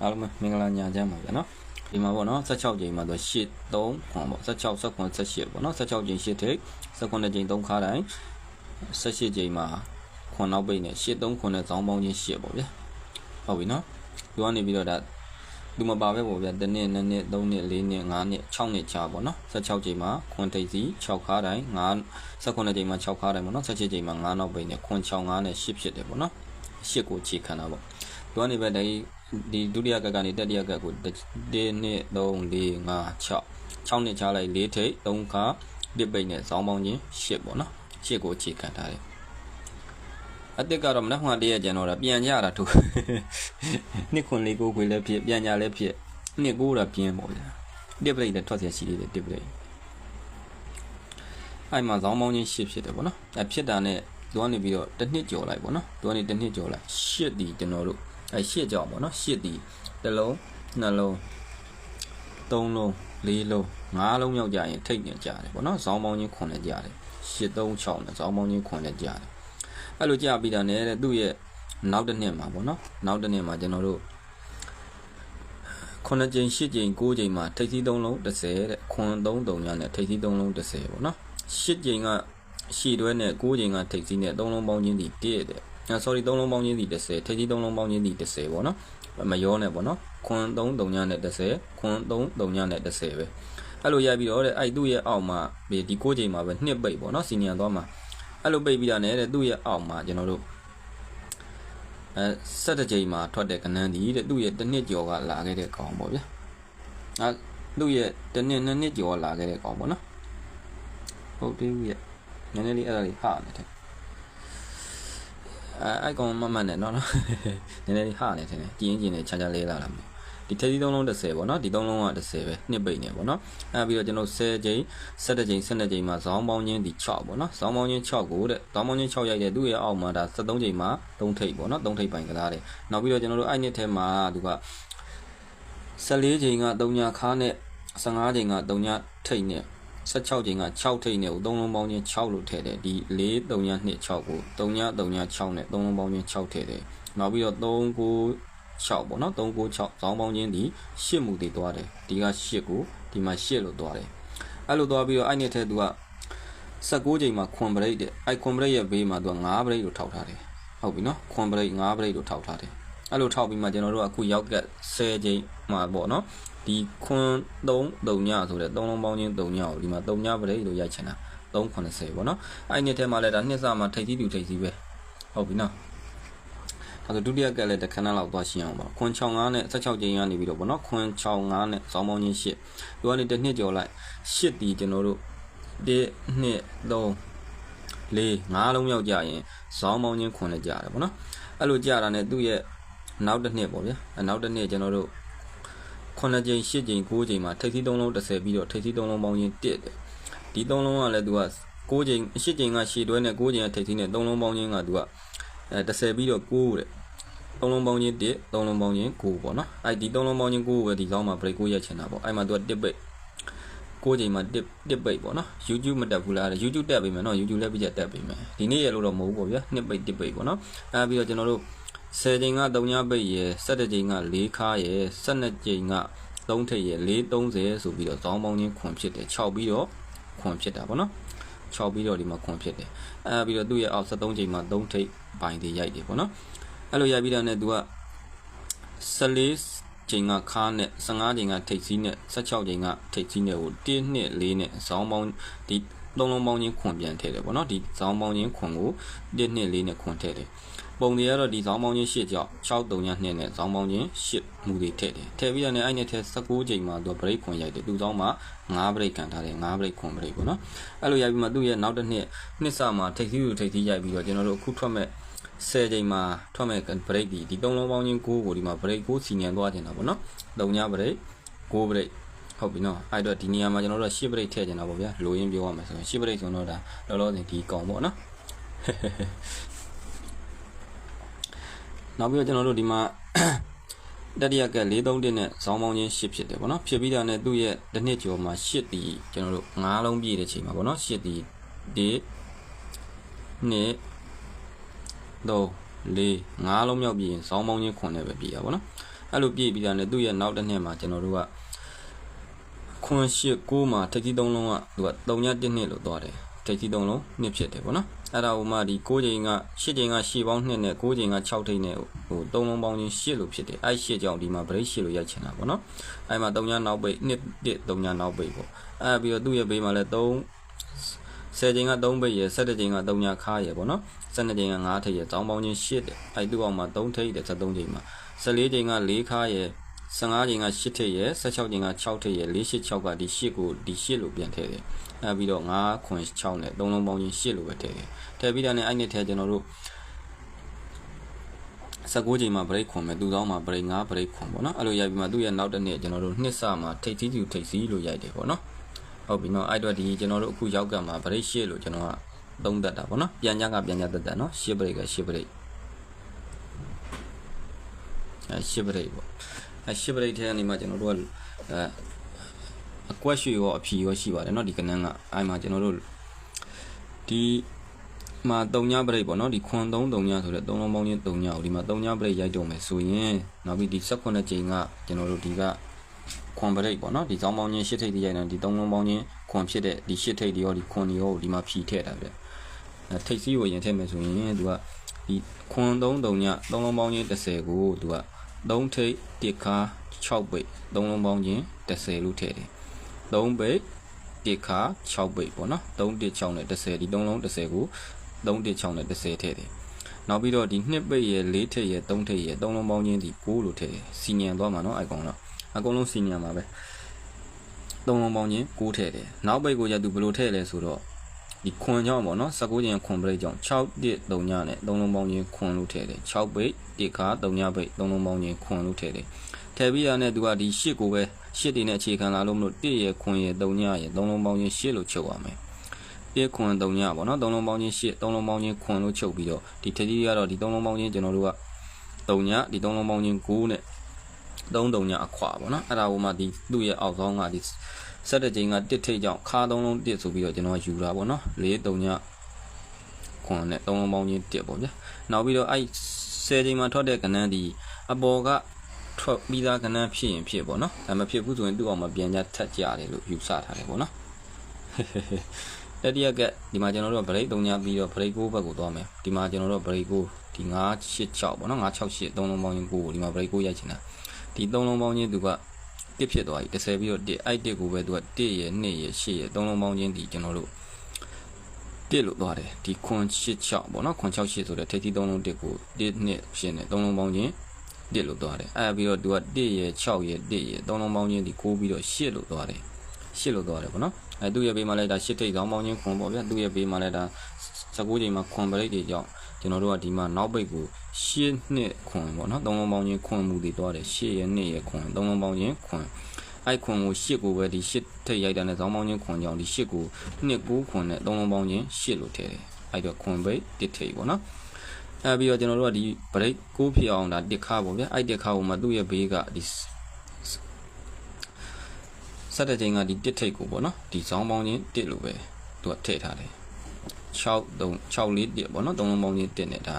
အားလုံးပဲမင်္ဂလာညချမ်းပါဗျာနော်ဒီမှာပေါ့နော်16ချိန်မှာတော့8 3ခွန်ပေါ့16 19 18ပေါ့နော်16ချိန်8ထိပ်19ချိန်3ခါတိုင်း18ချိန်မှာခွန်နောက်ပိတ်နဲ့8 3ခွန်နဲ့ဇောင်းပေါင်းချင်း8ပေါ့ဗျာဟုတ်ပြီနော်သူကနေပြီးတော့ဒါသူမပါပဲပေါ့ဗျာတစ်နှစ်နှစ်နှစ်သုံးနှစ်လေးနှစ်ငါးနှစ်6နှစ်ချာပေါ့နော်16ချိန်မှာခွန်ထိပ်စီ6ခါတိုင်း9 19ချိန်မှာ6ခါတိုင်းပေါ့နော်17ချိန်မှာ9နောက်ပိတ်နဲ့ခွန်6 9နဲ့8ဖြစ်တယ်ပေါ့နော်8ကိုခြေခံတာပေါ့သူကနေပဲဒီ ဒီဒုတိယကတ်ကနေတတိယကတ်ကို1 2 3 4 5 6 6နှစ်ချလိုက်4ထိပ်3ခါတစ်ပိတ်နဲ့ဇောင်းပေါင်းချင်း8ပေါ့နော်8ကိုအခြေခံထားတယ်အတစ်ကတော့မနက်မှတည့်ရကျန်တော့တာပြန်ကြတာသူနှစ်ခွန်လေးကိုခွေလည်းဖြစ်ပြန်ကြလည်းဖြစ်နှစ်ကိုတာပြင်းပေါ့ဗျာတစ်ပိတ်လည်းထွက်เสียရှိသေးတယ်တစ်ပိတ်အဲ့မှာဇောင်းပေါင်းချင်း8ဖြစ်တယ်ပေါ့နော်အဲဖြစ်တာနဲ့သူကနေပြီးတော့တစ်နှစ်ကျော်လိုက်ပေါ့နော်သူကနေတစ်နှစ်ကျော်လိုက်8ဒီကျွန်တော်တို့ အဲ8ကြောင်ပေါ့နော်8ဒီတစ်လုံးနှလုံးသုံးလုံးလေးလုံးငါးလုံးရောက်ကြရင်ထိတ်နေကြတယ်ပေါ့နော်ဇောင်းပေါင်းချင်းခွန်လည်းကြတယ်8 3 6နဲ့ဇောင်းပေါင်းချင်းခွန်လည်းကြတယ်အဲ့လိုကြပြီးတာနဲ့တဲ့သူ့ရဲ့နောက်တစ်နှစ်မှာပေါ့နော်နောက်တစ်နှစ်မှာကျွန်တော်တို့ခုနှစ်ကြိမ်ရှစ်ကြိမ်ကိုးကြိမ်မှာထိပ်သီးသုံးလုံး30တဲ့ခွန်3 3ညနဲ့ထိပ်သီးသုံးလုံး30ပေါ့နော်ရှစ်ကြိမ်ကရှည်တွဲနဲ့ကိုးကြိမ်ကထိပ်သီးနဲ့သုံးလုံးပေါင်းချင်းဒီတည့်တဲ့အဲ sorry သုံးလုံးပေါင်းချင်းဒီ30ထိပ်သီးသုံးလုံးပေါင်းချင်းဒီ30ပေါ့နော်မရောနဲ့ပေါ့နော်ခွန်3 3ညနဲ့30ခွန်3 3ညနဲ့30ပဲအဲ့လိုရိုက်ပြီးတော့တဲ့အဲ့သူ့ရဲ့အောက်မှာဒီကိုးကြိမ်မှာပဲနှစ်ပိတ်ပေါ့နော်စီနီယံသွားမှာအဲ့လိုပိတ်ပြီးတာနဲ့တဲ့သူ့ရဲ့အောက်မှာကျွန်တော်တို့အဲ17ကြိမ်မှာထွက်တဲ့ကနန်းဒီတဲ့သူ့ရဲ့တစ်နှစ်ကျော်ကလာခဲ့တဲ့ကောင်ပေါ့ဗျာအဲသူ့ရဲ့တစ်နှစ်နှစ်နှစ်ကျော်လာခဲ့တဲ့ကောင်ပေါ့နော်ဟုတ်သေးဘူးရဲ့နည်းနည်းလေးအဲ့ဒါလေးဟာနေတယ် အဲအဲ့ကောင်မမှန်နဲ့နော်နော်နည်းနည်းလေးဟာနေတယ်ကြည်ရင်ကြည်နေချာချာလေးလာလာမယ်ဒီထက်ကြီးသုံးလုံး30ပေါ့နော်ဒီသုံးလုံးက30ပဲနှစ်ပိတ်နေပေါ့နော်အဲပြီးတော့ကျွန်တော်10ကြိမ်17ကြိမ်12ကြိမ်မှာဇောင်းပေါင်းချင်းဒီ6ပေါ့နော်ဇောင်းပေါင်းချင်း6ကိုတဲ့ဇောင်းပေါင်းချင်း6ရိုက်တဲ့သူ့ရဲ့အောက်မှာဒါ73ကြိမ်မှာ3ထိပ်ပေါ့နော်3ထိပ်ပိုင်ကစားတယ်နောက်ပြီးတော့ကျွန်တော်တို့အဲ့နှစ်ထဲမှာသူက14ကြိမ်က3ညာခါနဲ့15ကြိမ်က3ညာထိပ်နဲ့ 16ကြိမ်က6ထိပ်နဲ့ကို3လုံးပေါင်းချင်း6လို့ထည့်တယ်ဒီ4 3ညာ2 6ကို3ညာ3ညာ6နဲ့3လုံးပေါင်းချင်း6ထည့်တယ်နောက်ပြီးတော့3 9 6ပေါ့နော်396ဇောင်းပေါင်းချင်းဒီ8မူတည်သွားတယ်ဒီက8ကိုဒီမှာ8လို့သွားတယ်အဲ့လိုသွားပြီးတော့အဲ့နှစ်ထဲသူက16ချိန်မှာခွန်ဘရိတ်တဲ့အဲ့ခွန်ဘရိတ်ရဲ့ဘေးမှာသူက9ဘရိတ်လို့ထောက်ထားတယ်ဟုတ်ပြီနော်ခွန်ဘရိတ်9ဘရိတ်လို့ထောက်ထားတယ် အဲ့လိုထောက်ပြီးမှကျွန်တော်တို့ကအခုရောက်က10ချိန်မှာပေါ့နော်ဒီခွန်3 3ညဆိုတဲ့3လုံးပေါင်းချင်း3ညကိုဒီမှာ3ညဘရိတ်လို့ရိုက်ချင်တာ390ပေါ့နော်အဲ့နှစ်ထဲမှာလည်းဒါနှစ်စမှာထိပ်သီးတူထိပ်သီးပဲဟုတ်ပြီနော်အဲဆိုဒုတိယကက်လည်းတစ်ခဏလောက်သွားရှင်းအောင်ပါခွန်65နဲ့16ကျင်းရနေပြီးတော့ဗောနော်ခွန်65နဲ့ဇောင်းပေါင်းချင်း8ဒီကနေတစ်နှစ်ကျော်လိုက်8တီကျွန်တော်တို့1 2 3 4 5လုံးရောက်ကြရင်ဇောင်းပေါင်းချင်းခွန်လည်းကြတယ်ဗောနော်အဲ့လိုကြတာနဲ့သူ့ရဲ့ နောက်တစ်နှစ်ပေါ့ဗျာအဲနောက်တစ်နှစ်ကျွန်တော်တို့9ကြိမ်10ကြိမ်9ကြိမ်မှာထိပ်သီး3လုံး30ပြီးတော့ထိပ်သီး3လုံးပေါင်းချင်း1တယ်ဒီ3လုံးကလည်းသူက9ကြိမ်10ကြိမ်ကရှည်တွဲနဲ့9ကြိမ်ကထိပ်သီးနဲ့3လုံးပေါင်းချင်းကသူကအဲ30ပြီးတော့9တဲ့သုံးလုံးပေါင်းချင်း1သုံးလုံးပေါင်းချင်း9ပေါ့နော်အဲ့ဒီသုံးလုံးပေါင်းချင်း9ကိုပဲဒီကောင်းမှာ break 9ရက်ချင်တာပေါ့အဲ့မှာသူက1ပိတ်9ချိန်မှာ1 1ပိတ်ပေါ့နော် YouTube မတက်ဘူးလား YouTube တက်ပြီမယ်နော် YouTube လည်းပြည့်တက်ပြီမယ်ဒီနေ့ရလို့တော့မဟုတ်ဘူးပေါ့ဗျာ2ပိတ်1ပိတ်ပေါ့နော်အဲ့ပြီးတော့ကျွန်တော်တို့ 10ချိန်က3ညပိတ်ရယ်17ချိန်က4ခါရယ်12ချိန်က3ထိပ်ရယ်430ဆိုပြီးတော့ဇောင်းပေါင်းချင်းခွန်ဖြစ်တယ်6ပြီးတော့ခွန်ဖြစ်တာပေါ့နော်6ပြီးတော့ဒီမှာခွန်ဖြစ်တယ်အဲပြီးတော့သူ့ရဲ့အောက်73ချိန်မှာ3ထိပ်ပိုင်တွေရိုက်တယ်ပေါ့နော်အဲ့လိုရိုက်ပြီးတော့ね तू က14ချိန်ကခါနဲ့15ချိန်ကထိတ်စည်းနဲ့16ချိန်ကထိတ်စည်းနဲ့ကို1နှစ်4နဲ့ဇောင်းပေါင်းဒီသုံးလုံးပေါင်းချင်းခွန်ပြန်ထည့်တယ်ပေါ့နော်ဒီဇောင်းပေါင်းချင်းခွန်ကို1နှစ်4နဲ့ခွန်ထည့်တယ် ပုံတွေကတော့ဒီဇောင်းပေါင်းချင်း8ကြောက်6 3ည2နဲ့ဇောင်းပေါင်းချင်း8မူတွေထည့်တယ်ထည့်ပြီးတော့ねအဲ့နဲ့ထည့်16ချိန်မှာသူဘရိတ်ခွန်ရိုက်တယ်သူ့ဇောင်းမှာ9ဘရိတ်ခံထားတယ်9ဘရိတ်ခွန်ဘရိတ်ပေါ့နော်အဲ့လိုရိုက်ပြီးမှသူ့ရဲ့နောက်တစ်နှစ်နှစ်စမှာထိတ်စည်းကိုထိတ်စည်းရိုက်ပြီးတော့ကျွန်တော်တို့အခုထွက်မဲ့10ချိန်မှာထွက်မဲ့ break ဒီဒီသုံးလုံးပေါင်းချင်း9ကိုဒီမှာ break 9စီနီယံသွားတင်တာပေါ့နော်၃ည break 9 break ဟုတ်ပြီနော်အဲ့တော့ဒီနေရာမှာကျွန်တော်တို့10 break ထည့်ကျင်တာပေါ့ဗျာလိုရင်းပြောရမယ်ဆိုရင်10 break ဆိုတော့ဒါလောလောဆယ်ဒီကောင်ပေါ့နော် နောက်ပြီးတော့ကျွန်တော်တို့ဒီမှာတတိယက431နဲ့ဇောင်းပေါင်းချင်း10ဖြစ်တယ်ပေါ့နော်ဖြစ်ပြီးတာနဲ့သူ့ရဲ့တစ်နှစ်ကျော်မှာ10တီကျွန်တော်တို့9လုံးပြည့်တဲ့ချိန်မှာပေါ့နော်10တီဒီနှစ်3 4 5လုံးမြောက်ပြီးရင်ဇောင်းပေါင်းချင်းခွန်နဲ့ပဲပြည်ရပါတော့အဲ့လိုပြည့်ပြီးတာနဲ့သူ့ရဲ့နောက်တစ်နှစ်မှာကျွန်တော်တို့ကခွန်ရှိ9မှာထက်ကြီး3လုံးကသူက3ည1နှစ်လို့သွားတယ်ထက်ကြီး3လုံးနှစ်ဖြစ်တယ်ပေါ့နော် အဲ့ဒါဟိုမှဒီ6ချိန်က8ချိန်ကရှေ့ပေါင်း2နဲ့9ချိန်က6ထိပ်နဲ့ဟို3လုံးပေါင်းချင်း8လို့ဖြစ်တယ်အဲ့8ကြောင့်ဒီမှာ break 8လို့ရိုက်ချင်တာပေါ့နော်အဲ့မှာ3ညနောက်ပိတ်2 1 3ညနောက်ပိတ်ပေါ့အဲ့ပြီးတော့သူ့ရဲ့ဘေးမှာလည်း3 10ချိန်က3ပိတ်ရယ်17ချိန်က3ညခါရယ်ပေါ့နော်12ချိန်က5ထိပ်ရယ်တောင်းပေါင်းချင်း8တယ်အဲ့သူ့အောင်မှာ3ထိပ်တယ်73ချိန်မှာ14ချိန်က4ခါရယ် 15ချိန်က8ထိပ်ရယ်16ချိန်က6ထိပ်ရယ်486ကဒီ8ကိုဒီ8လို့ပြန်ထည့်တယ်အဲပြီးတော့9ခွန်6နဲ့3လုံးပေါင်းချင်း8လို့ပဲထည့်တယ်ထည့်ပြီးတာနဲ့အဲ့နဲ့ထည့်ကျွန်တော်တို့19ချိန်မှာ break ခွန်မယ်သူတောင်းမှာ break 9 break ခွန်ပေါ့နော်အဲ့လိုရိုက်ပြီးမှသူ့ရဲ့နောက်တစ်နေ့ကျွန်တော်တို့နှစ်စမှာထိပ်သီးကျူထိပ်စီးလို့ရိုက်တယ်ပေါ့နော်ဟုတ်ပြီနော်အဲ့တော့ဒီကျွန်တော်တို့အခုရောက်ကမှာ break 8လို့ကျွန်တော်ကသုံးသက်တာပေါ့နော်ပြန်ကြကပြန်ကြသက်သက်နော်10 break က10 break အဲ10 break ပေါ့ အဲ10 break ထဲကနေမှကျွန်တော်တို့ကအဲအကွက်ရွှေရောအဖြီရောရှိပါတယ်เนาะဒီကနန်းကအဲ့မှာကျွန်တော်တို့ဒီမှာ3ည break ပေါ့เนาะဒီခွန်3 3ညဆိုတဲ့3လုံးပေါင်းချင်း3ညကိုဒီမှာ3ည break ရိုက်တော့မယ်ဆိုရင်နောက်ပြီးဒီ18ချိန်ကကျွန်တော်တို့ဒီကခွန် break ပေါ့เนาะဒီစောင်းပေါင်းချင်း8ထိပ်တိရိုက်နေဒီ3လုံးပေါင်းချင်းခွန်ဖြစ်တဲ့ဒီ8ထိပ်တွေရောဒီခွန်တွေရောဒီမှာဖြီထည့်တာဗျအဲထိပ်စီးကိုရင်ထည့်မယ်ဆိုရင်သူကဒီခွန်3 3ည3လုံးပေါင်းချင်း30ကိုသူက 3ထိပ်1ခါ6ပိတ်3လုံးပေါင်းချင်း30လို့ထည့်တယ်3ပိတ်1ခါ6ပိတ်ပေါ့နော်3 1 6နဲ့30ဒီ3လုံး30ကို3 1 6နဲ့30ထည့်တယ်နောက်ပြီးတော့ဒီ2ပိတ်ရဲ့4ထိပ်ရဲ့3ထိပ်ရဲ့3လုံးပေါင်းချင်းဒီ9လို့ထည့်တယ်စီညံသွားမှာနော်အကောင်တော့အကုန်လုံးစီညံမှာပဲ3လုံးပေါင်းချင်း9ထည့်တယ်နောက်ပိတ်ကိုရသူဘယ်လိုထည့်လဲဆိုတော့ ဒီခွန်ကြောင့်ပေါ့နော်19ကျင်ခွန်ပရိတ်ကြောင့်6 1 3ညနဲ့3လုံးပေါင်းချင်းခွန်လို့ထည့်တယ်6ပိတ်1ခါ3ညပိတ်3လုံးပေါင်းချင်းခွန်လို့ထည့်တယ်ထည့်ပြီးရတဲ့သူကဒီ8ကိုပဲ8တင်နဲ့အခြေခံလာလို့မလို့1ရယ်ခွန်ရယ်3ညရယ်3လုံးပေါင်းချင်း8လို့ချုပ်ရမယ်1ခွန်3ညပေါ့နော်3လုံးပေါင်းချင်း8 3လုံးပေါင်းချင်းခွန်လို့ချုပ်ပြီးတော့ဒီထက်ကြီးကတော့ဒီ3လုံးပေါင်းချင်းကျွန်တော်တို့က3ညဒီ3လုံးပေါင်းချင်း9နဲ့3 3ညအခွာပေါ့နော်အဲ့ဒါဟိုမှဒီသူ့ရဲ့အောက်ဆောင်ကဒီ ဆက်တဲ့ချိန်ကတစ်ထိတ်ကြောင့်ခါသုံးလုံးတစ်ဆိုပြီးတော့ကျွန်တော်ယူတာပေါ့နော်၄3ညခွန်နဲ့3လုံးပေါင်းချင်းတစ်ပေါ့ဗျာနောက်ပြီးတော့အဲ့10ချိန်မှာထွက်တဲ့ကဏ္ဍဒီအပေါ်ကထွက်ပြီးသားကဏ္ဍဖြစ်ရင်ဖြစ်ပေါ့နော်ဒါမဖြစ်ဘူးဆိုရင်သူ့အောင်မပြန်ကြထက်ကြတယ်လို့ယူဆထားတယ်ပေါ့နော်တတိယကဒီမှာကျွန်တော်တို့ break 3ညပြီးတော့ break 9ဘက်ကိုသွားမယ်ဒီမှာကျွန်တော်တို့ break 9ဒီ986ပေါ့နော်968 3လုံးပေါင်းချင်း9ကိုဒီမှာ break 9ရိုက်ချင်တာဒီ3လုံးပေါင်းချင်းသူက 1ဖြစ်သွားပြီ30ပြီးတော့1အဲ့1ကိုပဲသူက1ရယ်2ရယ်8ရယ်3လုံးပေါင်းချင်းဒီကျွန်တော်တို့1လို့သွားတယ်ဒီခွန်86ပေါ့နော်ခွန်68ဆိုတဲ့ထိပ်သီး3လုံး1ကို1 2ဖြစ်နေ3လုံးပေါင်းချင်း1လို့သွားတယ်အဲ့ပြီးတော့သူက1ရယ်6ရယ်1ရယ်3လုံးပေါင်းချင်းဒီ9ပြီးတော့8လို့သွားတယ်8လို့သွားတယ်ပေါ့နော်အဲသူ့ရဲ့ဘေးမှာလည်းဒါ8ထိပ်ကောင်းပေါင်းချင်းခွန်ပေါ့ဗျာသူ့ရဲ့ဘေးမှာလည်းဒါ19ချိန်မှာခွန်ပရိတ်တွေကြောင့် ကျွန်တော်တို့ကဒီမှာနောက်ပိတ်ကိုရှစ်နှစ်ခွန်ပေါ့နော်သုံးလုံးပေါင်းချင်းခွန်မှုတွေတွားတယ်ရှစ်ရဲ့နှစ်ရဲ့ခွန်သုံးလုံးပေါင်းချင်းခွန်အဲ့ခွန်ကိုရှစ်ကိုပဲဒီရှစ်ထိပ်ရိုက်တာနဲ့ဇောင်းပေါင်းချင်းခွန်ကြောင့်ဒီရှစ်ကိုနှစ်ကိုခွန်နဲ့သုံးလုံးပေါင်းချင်းရှစ်လို့ထည့်တယ်အဲ့တော့ခွန်ပိတ်တစ်ထိပ်ပေါ့နော်အဲပြီးတော့ကျွန်တော်တို့ကဒီ break ကိုဖြစ်အောင်ဒါတစ်ခါပေါ့ဗျအဲ့တစ်ခါကိုမှသူ့ရဲ့ဘေးကဒီဆက်တဲ့ချိန်ကဒီတစ်ထိပ်ကိုပေါ့နော်ဒီဇောင်းပေါင်းချင်းတစ်လို့ပဲသူကထည့်ထားတယ် 6 3 6လေးတစ်ပေါ့နော်သုံးလုံးပေါင်းချင်းတစ်နဲ့ဒါ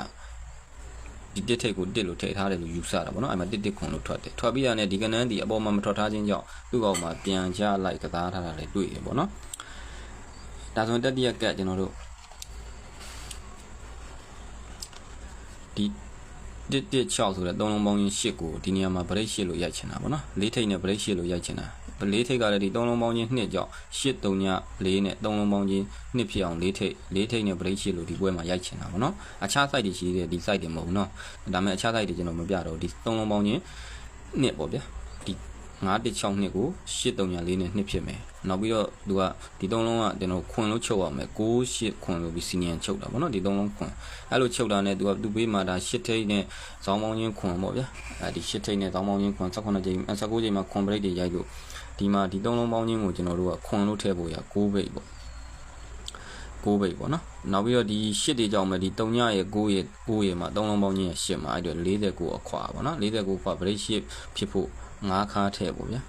ဒီတစ်ထိပ်ကိုတစ်လို့ထည့်ထားတယ်လို့ယူဆတာပေါ့နော်အဲ့မှာတစ်တစ်ခွန်လို့ထွက်တယ်ထွက်ပြီးရတဲ့ဒီကနန်းဒီအပေါ်မှာမထွက်ထားခြင်းကြောင့်သူ့အောက်မှာပြန်ချလိုက်ကစားထားတာလည်းတွေ့ရပေါ့နော်ဒါဆိုရင်တတိယကတ်ကျွန်တော်တို့ဒီတစ်တစ်6ဆိုတဲ့သုံးလုံးပေါင်းချင်း8ကိုဒီနေရာမှာ break 8လို့ရိုက်ချင်တာပေါ့နော်လေးထိပ်နဲ့ break 8လို့ရိုက်ချင်တာ လေးထိပ်ကလည်းဒီသုံးလုံးပေါင်းချင်း2ကြောင့်8 3ည4နဲ့သုံးလုံးပေါင်းချင်း2ဖြစ်အောင်လေးထိပ်လေးထိပ်နဲ့ break 8လို့ဒီပွဲမှာရိုက်ချင်တာပေါ့နော်အခြား site တွေရှိသေးတယ်ဒီ site တွေမဟုတ်ဘူးနော်ဒါပေမဲ့အခြား site တွေကျွန်တော်မပြတော့ဒီသုံးလုံးပေါင်းချင်း2ပေါ့ဗျာဒီ916နှစ်ကို834နဲ့နှစ်ဖြစ်မယ်။နောက်ပြီးတော့သူကဒီသုံးလုံးကကျွန်တော်ခွန်လို့ချုပ်ရမယ်။68ခွန်လို့ပြီးစီနီယံချုပ်တာပေါ့နော်ဒီသုံးလုံးခွန်။အဲ့လိုချုပ်တာနဲ့သူကသူ့ဘေးမှာဒါ8ထိပ်နဲ့ဇောင်းပေါင်းချင်းခွန်ပေါ့ဗျာ။အဲဒီ8ထိပ်နဲ့ဇောင်းပေါင်းချင်းခွန်18ချိန်19ချိန်မှာခွန်ဘရိတ်တွေရိုက်လို့ ဒီမှာဒီသုံးလုံးပေါင်းချင်းကိုကျွန်တော်တို့ကခွန်လို့ထည့်ဖို့ရ6ဘိတ်ပေါ့6ဘိတ်ပေါ့နော်နောက်ပြီးတော့ဒီ8တွေကြောင့်ပဲဒီ3ညရဲ့9ရဲ့9ရဲ့မှာ3လုံးပေါင်းချင်းရဲ့8မှာအဲ့တော့49အခွာပေါ့နော်49ခွာ break shape ဖြစ်ဖို့9ခါထည့်ပေါ့ဗျာ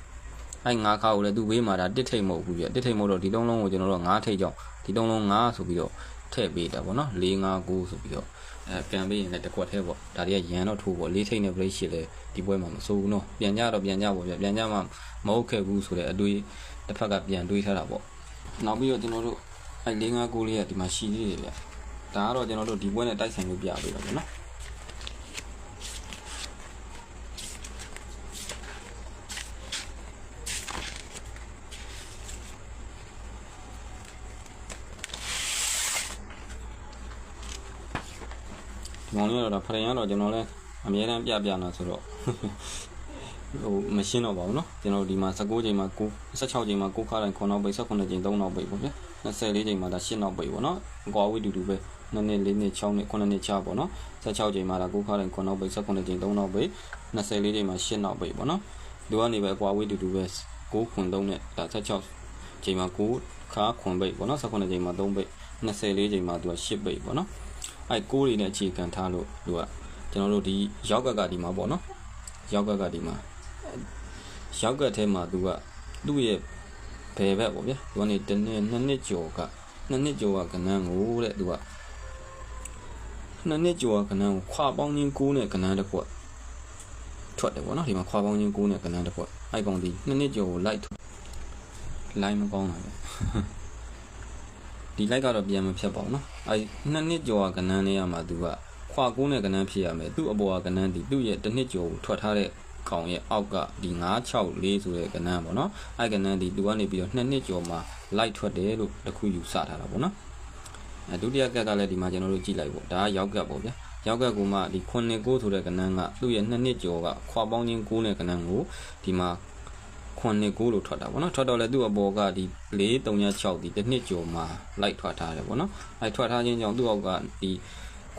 အဲ့9ခါကိုလည်းသူ့ဘေးမှာဒါတစ်ထိတ်မဟုတ်ဘူးဗျတစ်ထိတ်မဟုတ်တော့ဒီသုံးလုံးကိုကျွန်တော်တို့9ထိတ်ကြောင့်ဒီသုံးလုံး9ဆိုပြီးတော့ထည့်ပေးတာပေါ့နော်4 5 9ဆိုပြီးတော့ အဲပြန်ပေးရင်လည်းတစ်ခွက်သေးပေါ့ဒါတွေကရန်တော့ထိုးပေါ့လေးထိတ်နဲ့ပရိတ်ရှိလဲဒီပွဲမှာမစိုးဘူးနော်ပြန်ကြတော့ပြန်ကြပေါ့ဗျပြန်ကြမှမဟုတ်ခဲ့ဘူးဆိုတဲ့အတွေးတစ်ဖက်ကပြန်တွေးထားတာပေါ့နောက်ပြီးတော့ကျွန်တော်တို့အဲ4 5 9လေးကဒီမှာရှိသေးတယ်ဗျဒါကတော့ကျွန်တော်တို့ဒီပွဲနဲ့တိုက်ဆိုင်လို့ပြပေးတော့ဗျနော် ဒီမောင်လေးကတော့ဖရင်ကတော့ကျွန်တော်လည်းအများတန်းပြပြနာဆိုတော့ ဟိုမရှင်းတော့ပါဘူးเนาะကျွန်တော်ဒီမှာ16ချိန်မှာ9 16ချိန်မှာ9ခါတိုင်း9နောက်ပိတ်18ချိန်3နောက်ပိတ်ပေါ့ဗျာ24ချိန်မှာဒါ10နောက်ပိတ်ပေါ့เนาะအကွာဝိတူတူပဲ2နှစ်4နှစ်6နှစ်9နှစ်ချပေါ့เนาะ16ချိန်မှာဒါ9ခါတိုင်း9နောက်ပိတ်18ချိန်3နောက်ပိတ်24ချိန်မှာ10နောက်ပိတ်ပေါ့เนาะဒီကနေပဲအကွာဝိတူတူပဲ9ခွန်3နဲ့ဒါ16ချိန်မှာ9ခါခွန်ပိတ်ပေါ့เนาะ18ချိန်မှာ3ပိတ်24ချိန်မှာသူက10ပိတ်ပေါ့เนาะ အဲကိုးတွေနဲ့အခြေခံထားလို့လို့ကကျွန်တော်တို့ဒီရောက်ကကဒီမှာပေါ့နော်ရောက်ကကဒီမှာရောက်ကထဲမှာသူကသူ့ရဲ့ဘယ်ဘက်ပေါ့ဗျာသူကနေတနေ့နှစ်နှစ်ကျော်ကနှစ်နှစ်ကျော်ကကဏန်းကိုတဲ့သူကနှစ်နှစ်ကျော်ကကဏန်းကိုခွာပေါင်းချင်းကိုးနဲ့ကဏန်းတစ်ခွက်ထွက်တယ်ပေါ့နော်ဒီမှာခွာပေါင်းချင်းကိုးနဲ့ကဏန်းတစ်ခွက်အဲ့ကောင်ဒီနှစ်နှစ်ကျော်ကိုလိုက်လိုက်မကောင်းတာပဲ ဒီလိုက်ကတော့ပြန်မဖြတ်ပါဘူးနော်အဲ့နှစ်နှစ်ကျော်ကကနန်းလေးရမှာသူကခွာကိုးနဲ့ကနန်းဖြစ်ရမယ်သူ့အပေါ်ကကနန်းဒီသူ့ရဲ့တစ်နှစ်ကျော်ကိုထွက်ထားတဲ့ကောင်ရဲ့အောက်ကဒီ964ဆိုတဲ့ကဏ္ဍပေါ့နော်အဲ့ကဏ္ဍဒီသူကနေပြီးတော့နှစ်နှစ်ကျော်မှလိုက်ထွက်တယ်လို့တခုယူဆထားတာပေါ့နော်အဲဒုတိယကက်ကလည်းဒီမှာကျွန်တော်တို့ကြည့်လိုက်ပေါ့ဒါကရောက်ကက်ပေါ့ဗျာရောက်ကက်ကမှဒီ9ကိုဆိုတဲ့ကဏ္ဍကသူ့ရဲ့နှစ်နှစ်ကျော်ကခွာပေါင်းချင်း9နဲ့ကဏ္ဍကိုဒီမှာ 9ကိုလို့ထွက်တာပေါ့နော်ထွက်တော့လဲသူ့အပေါ်ကဒီ436ဒီတစ်နှစ်ကျော်မှလိုက်ထွက်ထားတယ်ပေါ့နော်အဲထွက်ထားခြင်းကြောင့်သူ့အောက်ကဒီ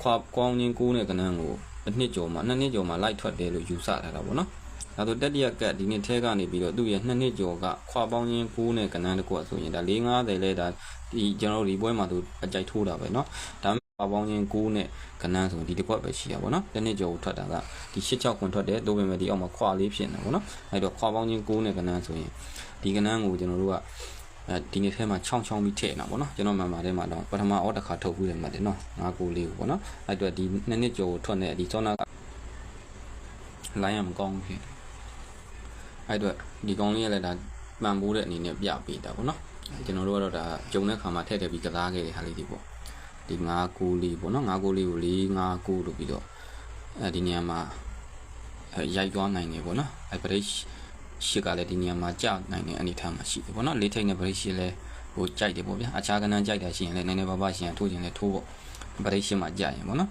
ခွာကောင်းချင်း9နဲ့ကဏ္ဍကိုတစ်နှစ်ကျော်မှနှစ်နှစ်ကျော်မှလိုက်ထွက်တယ်လို့ယူဆထားတာပေါ့နော်ဒါဆိုတတိယကတ်ဒီနေ့ထဲကနေပြီးတော့သူ့ရဲ့နှစ်နှစ်ကျော်ကခွာပေါင်းချင်း9နဲ့ကဏ္ဍတစ်ခုဆိုရင်ဒါ450လဲဒါဒီကျွန်တော်တို့ဒီပွဲမှာသူအကြိုက်ထိုးတာပဲเนาะဒါ ပေမဲ့ခွာပေါင်းချင်း9နဲ့ကဏ္ဍဆိုရင်ဒီတစ်ခွက်ပဲရှိရပါတော့တစ်နှစ်ကျော်ကိုထွက်တာကဒီ86ခွန်ထွက်တယ်တို့ပေမဲ့ဒီအောက်မှာခွာလေးဖြစ်နေပါတော့အဲ့တော့ခွာပေါင်းချင်း9နဲ့ကဏ္ဍဆိုရင်ဒီကဏ္ဍကိုကျွန်တော်တို့ကအဲဒီနေ့ထဲမှာချောင်းချောင်းပြီးထည့်နေတာပေါ့နော်ကျွန်တော်မှန်ပါတယ်မှာတော့ပထမအော်တစ်ခါထုတ်ပြီးတယ်မှတ်တယ်နော်ငါးကိုလေးကိုပေါ့နော်အဲ့တော့ဒီနှစ်နှစ်ကျော်ကိုထွက်နေဒီစောနာကလိုင်းရမကောင်းဘူးဖြစ်အဲ့တော့ဒီကောင်လေးကလည်းဒါမှန်ဖို့တဲ့အနေနဲ့ပြပေးတာပေါ့နော်ကျွန်တော်တို့ကတော့ဒါဂျုံတဲ့ခါမှာထည့်ထည့်ပြီးကစားခဲ့တဲ့ဟာလေးဒီပေါ့ ဒီငါးကိုလေးပေါ့နော်ငါးကိုလေးကို၄ငါးကိုလို့ပြီးတော့အဲဒီနေရာမှာရိုက်သွားနိုင်တယ်ပေါ့နော်အဲ့ပရိတ်ရှစ်ကလည်းဒီနေရာမှာကြာနိုင်တဲ့အနေထားမှာရှိတယ်ပေါ့နော်လေးထိတ်နဲ့ပရိတ်ရှစ်လည်းဟိုကြိုက်တယ်ပေါ့ဗျာအခြားကဏ္ဍကြိုက်တာရှိရင်လည်းနည်းနည်းပါးပါးရှိရင်ထိုးခြင်းလည်းထိုးပေါ့ပရိတ်ရှစ်မှာကြာရင်ပေါ့နော်